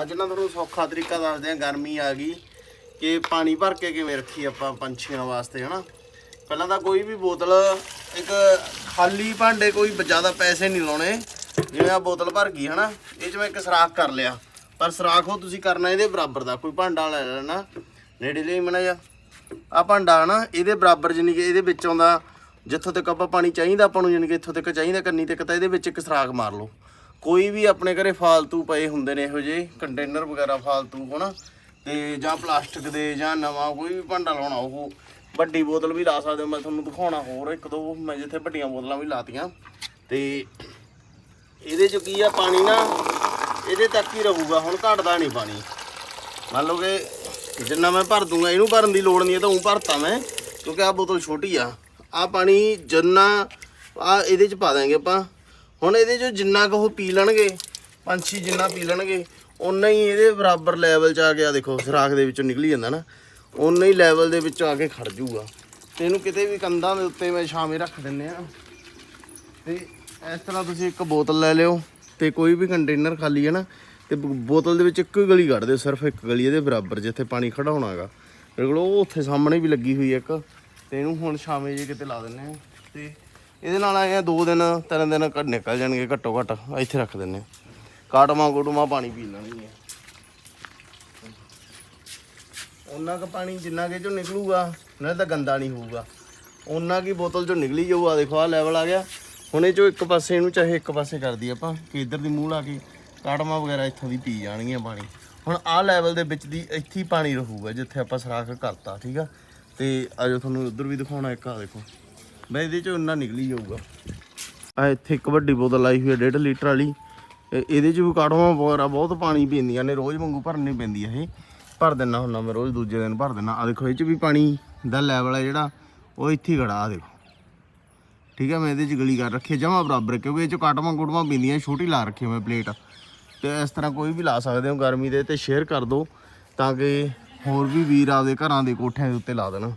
ਅੱਜ ਨਾ ਤੁਹਾਨੂੰ ਸੌਖਾ ਤਰੀਕਾ ਦੱਸਦੇ ਆ ਗਰਮੀ ਆ ਗਈ ਕਿ ਪਾਣੀ ਭਰ ਕੇ ਕਿਵੇਂ ਰੱਖੀ ਆਪਾਂ ਪੰਛੀਆਂ ਵਾਸਤੇ, ਹਨਾ? ਪਹਿਲਾਂ ਤਾਂ ਕੋਈ ਵੀ ਬੋਤਲ, ਇੱਕ ਖਾਲੀ ਭਾਂਡੇ ਕੋਈ ਜ਼ਿਆਦਾ ਪੈਸੇ ਨਹੀਂ ਲਾਉਣੇ, ਜਿਵੇਂ ਆ ਬੋਤਲ ਭਰ ਗਈ, ਹਨਾ? ਇਹ ਚ ਮੈਂ ਇੱਕ ਸਰਾਖ ਕਰ ਲਿਆ। ਪਰ ਸਰਾਖ ਉਹ ਤੁਸੀਂ ਕਰਨਾ ਇਹਦੇ ਬਰਾਬਰ ਦਾ, ਕੋਈ ਭਾਂਡਾ ਲੈ ਲੈਣਾ ਨੇੜੇ ਲਈ ਮਣਾ ਜਾ ਆ ਭਾਂਡਾ ਨਾ ਇਹਦੇ ਬਰਾਬਰ ਜਾਨੀ ਕਿ ਇਹਦੇ ਵਿੱਚ ਆਉਂਦਾ ਜਿੱਥੋਂ ਤੱਕ ਆਪਾਂ ਪਾਣੀ ਚਾਹੀਦਾ ਆਪਾਂ ਨੂੰ ਜਾਨੀ ਕਿ ਇੱਥੋਂ ਤੱਕ ਚਾਹੀਦਾ, ਕੰਨੀ ਤੱਕ ਤਾਂ ਇਹਦੇ ਵਿੱਚ ਇੱਕ ਸਰਾਖ ਮਾਰ ਲਓ। ਕੋਈ ਵੀ ਆਪਣੇ ਘਰੇ ਫਾਲਤੂ ਪਏ ਹੁੰਦੇ ਨੇ ਇਹੋ ਜਿਹੇ ਕੰਟੇਨਰ ਵਗੈਰਾ ਫਾਲਤੂ, ਹਨਾ? ਤੇ ਜਾਂ ਪਲਾਸਟਿਕ ਦੇ ਜਾਂ ਨਵਾਂ ਕੋਈ ਵੀ ਭਾਂਡਾ ਲਾਉਣਾ ਉਹ ਵੱਡੀ ਬੋਤਲ ਵੀ ਲਾ ਸਕਦੇ ਹੋ, ਮੈਂ ਤੁਹਾਨੂੰ ਦਿਖਾਉਣਾ ਹੋਰ ਇੱਕ ਦੋ, ਮੈਂ ਜਿੱਥੇ ਵੱਡੀਆਂ ਬੋਤਲਾਂ ਵੀ ਲਾਤੀਆਂ। ਤੇ ਇਹਦੇ ਚ ਕੀ ਆ, ਪਾਣੀ ਨਾ ਇਹਦੇ ਤੱਕ ਹੀ ਰਹੂਗਾ, ਹੁਣ ਘਟਦਾ ਨਹੀਂ ਪਾਣੀ। ਮੰਨ ਲਓ ਕਿ ਜਿੰਨਾ ਮੈਂ ਭਰ ਦੂੰਗਾ, ਇਹਨੂੰ ਭਰਨ ਦੀ ਲੋੜ ਨਹੀਂ ਹੈ ਤਾਂ ਉਹ ਭਰਤਾ ਮੈਂ, ਕਿਉਂਕਿ ਆ ਬੋਤਲ ਛੋਟੀ ਆ। ਆ ਪਾਣੀ ਜਿੰਨਾ ਆ ਇਹਦੇ ਚ ਪਾ ਦਾਂਗੇ ਆਪਾਂ। ਹੁਣ ਇਹਦੇ ਚੋਂ ਜਿੰਨਾ ਕੁ ਉਹ ਪੀ ਲੈਣਗੇ, ਪੰਛੀ ਜਿੰਨਾ ਪੀ ਲੈਣਗੇ ਉਨਾ ਹੀ ਇਹਦੇ ਬਰਾਬਰ ਲੈਵਲ 'ਚ ਆ ਗਿਆ ਦੇਖੋ, ਸਰਾਖ ਦੇ ਵਿੱਚੋਂ ਨਿਕਲੀ ਜਾਂਦਾ ਨਾ ਉਨਾ ਹੀ ਲੈਵਲ ਦੇ ਵਿੱਚ ਆ ਕੇ ਖੜ ਜੂਗਾ। ਤੇ ਇਹਨੂੰ ਕਿਤੇ ਵੀ ਕੰਧਾਂ ਦੇ ਉੱਤੇ ਮੈਂ ਛਾਵੇਂ ਰੱਖ ਦਿੰਨੇ ਆ ਤੇ ਇਸ ਤਰ੍ਹਾਂ ਤੁਸੀਂ ਇੱਕ ਬੋਤਲ ਲੈ ਲਿਓ, ਤੇ ਕੋਈ ਵੀ ਕੰਟੇਨਰ ਖਾਲੀ ਹੈ ਨਾ, ਤੇ ਬ- ਬੋਤਲ ਦੇ ਵਿੱਚ ਇੱਕ ਗਲੀ ਕੱਢ ਦਿਓ, ਸਿਰਫ ਇੱਕ ਗਲੀ ਇਹਦੇ ਬਰਾਬਰ, ਜਿੱਥੇ ਪਾਣੀ ਖੜਾਉਣਾ ਹੈਗਾ। ਮੇਰੇ ਕੋਲ ਉਹ ਉੱਥੇ ਸਾਹਮਣੇ ਵੀ ਲੱਗੀ ਹੋਈ ਹੈ ਇੱਕ, ਤੇ ਇਹਨੂੰ ਹੁਣ ਛਾਵੇਂ ਜੇ ਕਿਤੇ ਲਾ ਦਿੰਨੇ ਆ ਤੇ ਇਹਦੇ ਨਾਲ ਆਏ ਆ, ਦੋ ਦਿਨ, ਤਿੰਨ ਦਿਨ ਘੱਟ ਨਿਕਲ ਜਾਣਗੇ ਘੱਟੋ ਘੱਟ, ਇੱਥੇ ਰੱਖ ਦਿੰਨੇ ਆ ਕਾਟਮਾ ਕੋਟਮਾ ਪਾਣੀ ਪੀ ਲੈਣਗੇ ਉਹਨਾਂ ਕੁ ਪਾਣੀ ਜਿੰਨਾ ਕਿ ਚੋਂ ਨਿਕਲੂਗਾ ਨਾਲੇ ਤਾਂ ਗੰਦਾ ਨਹੀਂ ਹੋਊਗਾ। ਉਹਨਾਂ ਕੀ ਬੋਤਲ ਚੋਂ ਨਿਕਲੀ ਜਾਊਗਾ ਦੇਖੋ ਆ ਲੈਵਲ ਆ ਗਿਆ। ਹੁਣ ਇਹ ਚੋਂ ਇੱਕ ਪਾਸੇ ਇਹਨੂੰ ਚਾਹੇ ਇੱਕ ਪਾਸੇ ਕਰ ਦਈਏ ਆਪਾਂ, ਕਿ ਇੱਧਰ ਦੀ ਮੂੰਹ ਲਾ ਕੇ ਕਾਟਮਾ ਵਗੈਰਾ ਇੱਥੋਂ ਦੀ ਪੀ ਜਾਣਗੀਆਂ ਪਾਣੀ। ਹੁਣ ਆਹ ਲੈਵਲ ਦੇ ਵਿੱਚ ਦੀ ਇੱਥੇ ਹੀ ਪਾਣੀ ਰਹੂਗਾ, ਜਿੱਥੇ ਆਪਾਂ ਸਰਾਖ ਕਰਤਾ, ਠੀਕ ਆ? ਤੇ ਆਜੋ ਤੁਹਾਨੂੰ ਉਧਰ ਵੀ ਦਿਖਾਉਣਾ ਇੱਕ ਆ ਦੇਖੋ। ਮੈਂ ਇਹਦੇ ਚੋਂ ਇੰਨਾ ਨਿਕਲੀ ਜਾਊਗਾ। ਆ ਇੱਥੇ ਇੱਕ ਵੱਡੀ ਬੋਤਲ ਆਈ ਹੋਈ ਹੈ 1.5 ਲੀਟਰ ਵਾਲੀ। ਇਹ- ਇਹਦੇ ਚ ਵੀ ਕਾਟਵਾ ਵਗੈਰਾ ਬਹੁਤ ਪਾਣੀ ਪੀਂਦੀਆਂ ਨੇ, ਰੋਜ਼ ਵਾਂਗੂ ਭਰਨੀ ਪੈਂਦੀ ਹੈ ਇਹ। ਭਰ ਦਿੰਦਾ ਹੁੰਦਾ ਮੈਂ, ਰੋਜ਼ ਦੂਜੇ ਦਿਨ ਭਰ ਦਿੰਦਾ ਆ ਦੇਖੋ, ਇਹ ਚ ਵੀ ਪਾਣੀ ਦਾ ਲੈਵਲ ਹੈ ਜਿਹੜਾ, ਉਹ ਇੱਥੇ ਹੀ ਖੜਾ ਆ ਦੇਖੋ। ਠੀਕ ਹੈ ਮੈਂ ਇਹਦੇ ਚ ਗਲੀ ਕਰ ਰੱਖੀ ਜਮਾ ਬਰਾਬਰ, ਕਿਉਂਕਿ ਇਹ ਚ ਕਾਟਵਾ ਕੁਟਵਾ ਪੀਂਦੀਆਂ, ਛੋਟੀ ਲਾ ਰੱਖੀ ਮੈਂ ਪਲੇਟ ਤੇ ਇਸ ਤਰ੍ਹਾਂ ਕੋਈ ਵੀ ਲਾ ਸਕਦੇ ਹੋ ਗਰਮੀ ਦੇ ਤੇ ਸ਼ੇਅਰ ਕਰ ਦਿਓ ਤਾਂ ਕਿ ਹੋਰ ਵੀ ਵੀਰ ਆਪਦੇ ਘਰਾਂ ਦੇ ਕੋਠਿਆਂ ਦੇ ਉੱਤੇ ਲਾ ਦੇਣ।